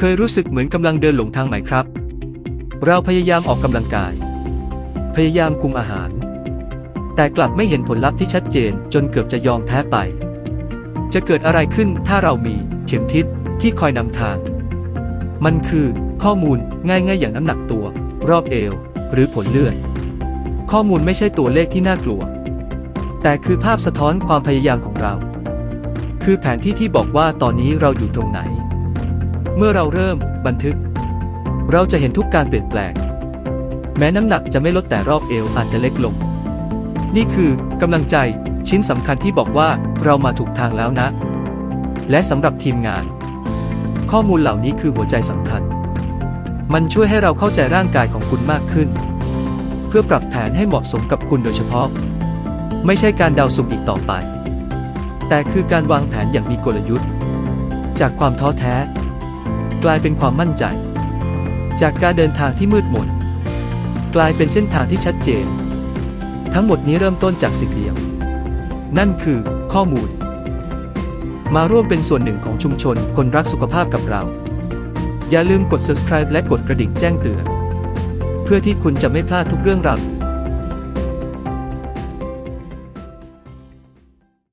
เคยรู้สึกเหมือนกำลังเดินหลงทางไหมครับ เราพยายามออกกำลังกาย พยายามคุมอาหาร แต่กลับไม่เห็นผลลัพธ์ที่ชัดเจนจนเกือบจะยอมแพ้ไป จะเกิดอะไรขึ้นถ้าเรามีเข็มทิศที่คอยนำทาง มันคือข้อมูลง่ายๆ อย่างน้ำหนักตัว รอบเอว หรือผลเลือด ข้อมูลไม่ใช่ตัวเลขที่น่ากลัว แต่คือภาพสะท้อนความพยายามของเรา คือแผนที่ที่บอกว่าตอนนี้เราอยู่ตรงไหน เมื่อเราเริ่มบันทึก เราจะเห็นทุกการเปลี่ยนแปลง แม้น้ำหนักจะไม่ลดแต่รอบเอวอาจจะเล็กลง นี่คือกำลังใจชิ้นสำคัญที่บอกว่าเรามาถูกทางแล้วนะ และสำหรับทีมงาน ข้อมูลเหล่านี้คือหัวใจสำคัญ มันช่วยให้เราเข้าใจร่างกายของคุณมากขึ้น เพื่อปรับแผนให้เหมาะสมกับคุณโดยเฉพาะ ไม่ใช่การเดาสุ่มอีกต่อไป แต่คือการวางแผนอย่างมีกลยุทธ์ จากความท้อแท้ กลายเป็นความมั่นใจ จากการเดินทางที่มืดมนกลายเป็นเส้นทางที่ชัดเจน ทั้งหมดนี้เริ่มต้นจากสิ่งเดียว นั่นคือข้อมูล มาร่วมเป็นส่วนหนึ่งของชุมชนคนรักสุขภาพกับเรา อย่าลืมกด subscribe และกดกระดิ่งแจ้งเตือน เพื่อที่คุณจะไม่พลาดทุกเรื่องราว